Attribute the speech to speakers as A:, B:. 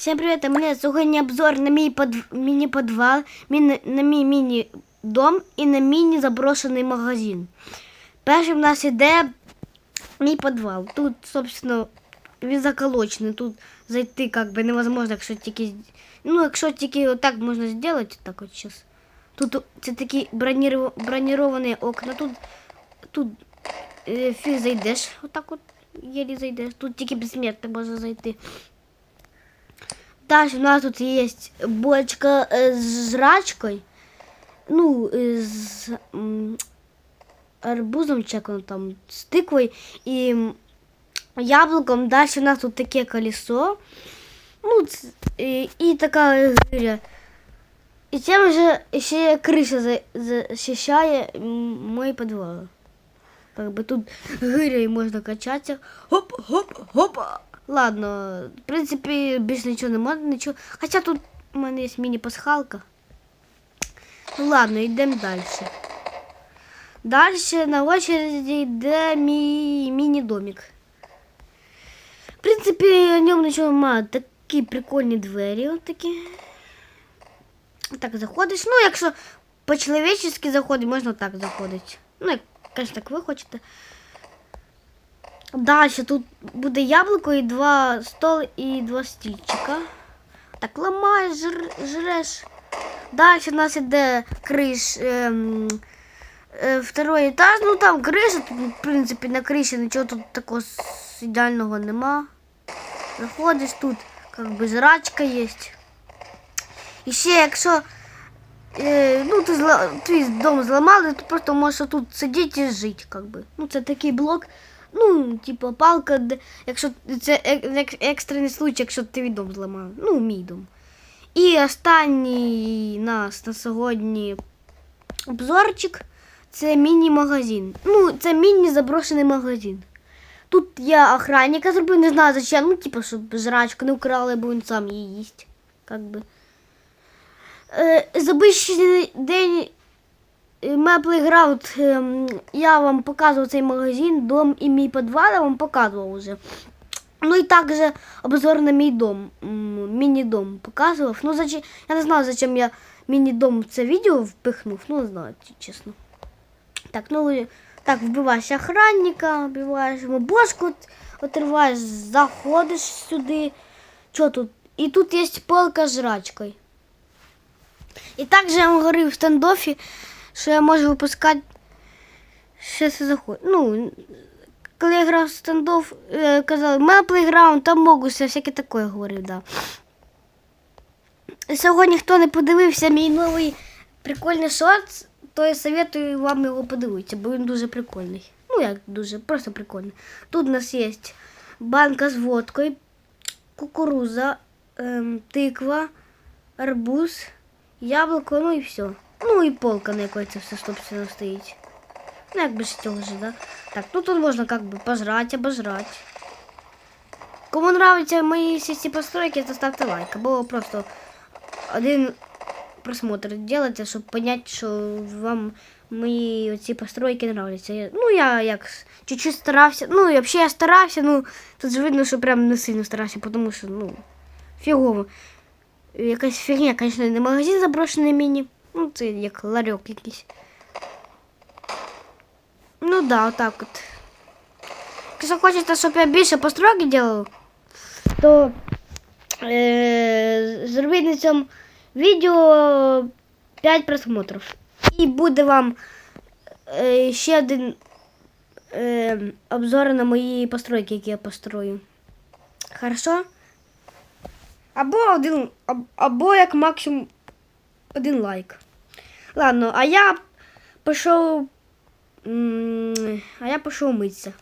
A: Всем привет, у мене сьогодні обзор на міні-подвал, міні... на мій міні-дом і на міні-заброшений магазин. Першим в нас іде мій підвал. Тут, собственно, він заколочений. Тут зайти как би невозможно, якщо тільки. Ну, якщо тільки отак можна зробити, так от зараз. Тут це такі броніров... броніровані окна. Тут, тут е, фіг зайдеш. Отак от єлі зайдеш. Тут тільки безсмертний може зайти. Дальше у нас тут есть бочка э, с жрачкой. Ну, э, с м, арбузом, чи як воно там, з тиквою і м, яблуком. Дальше у нас тут таке колесо. Ну, ц- і, і така гиря. І цим же ще криша за- захищає м, мої підвали. Как бы тут гирей можна качатися. Хоп, хоп, хоп. Ладно, в принципі, більше нічого не можна, нічого. Хоча тут у мене є міні-пасхалка. Ну ладно, йдемо далі. Далі на очереді йде мій міні-домик. В принципі, в ньому нічого немає. Такі прикольні двері. От такі. Так заходиш. Ну, якщо по-чоловічески заходить, можна так заходити. Ну, як, звісно, так ви хочете. Далі тут буде яблуко і два столи і два стільчика. Так, ламаєш, жр, жреш. Далі у нас іде криш. Ем, е, второй етаж. Ну там криша, тут, в принципі, на криші нічого тут такого ідеального нема. Заходиш тут, как би жрачка є. І ще якщо е, ну, ти зла, твій дом зламали, то просто можеш тут сидіти і жити, как би. Ну, це такий блок. Ну, типу, палка, якщо це ек- екстрений случай, якщо твій дом зламав. Ну, мій дом. І останній нас на сьогодні обзорчик це міні-магазин. Ну, це міні-заброшений магазин. Тут я охранника зробив, не знаю зачем, ну, типу, щоб жрачку не украли, бо він сам її їсть. Как би. Е, за обичний день моя плейграунд, ем, я вам показував цей магазин, дом і мій підвал, я вам показував уже. Ну і також обзор на мій дом, м, міні-дом показував. Ну, зачем, я не знаю, зачем я міні-дом в це відео впихнув, ну не знаю, чесно. Так, ну так, вбиваєш охранника, вбиваєш бошку, отриваєш, заходиш сюди. Що тут? І тут є полка з жрачкою. І також я вам говорив в стендофі, що я можу випускати ще це заходить. Ну, коли я грав в стендоф, е, казали, мене плейграунд, там можу, всяке таке говорив, да. Сьогодні, хто не подивився мій новий прикольний шорт, то я советую вам його подивитися, бо він дуже прикольний. Ну, як дуже, просто прикольний. Тут у нас є банка з водкою, кукуруза, ем, тиква, арбуз, яблуко, ну і все. Ну і полка, на якій це все собственно стоїть. Ну, як без цього ж, да? Так, ну тут можна как бы пожрать, обожрать. Кому нравятся мої всі ці постройки, то ставте лайк. Або просто один просмотр делайте, щоб понять, що вам мої ці постройки нравляться. Ну, я як чуть-чуть старався. Ну, і взагалі я старався, ну, тут же видно, що прям не сильно старався, тому що, ну, фігово. Якась фігня, звісно, не магазин заброшений міні. Ну, це як ларьок якийсь. Ну да, отак от. Якщо хочете, щоб я більше постройки делав, то е, зробіть на цьому відео 5 просмотрів. І буде вам е, ще один е, обзор на мої постройки, які я построю. Хорошо? Або один, або як максимум один лайк. Ладно, а я пішов. А я пішов митися.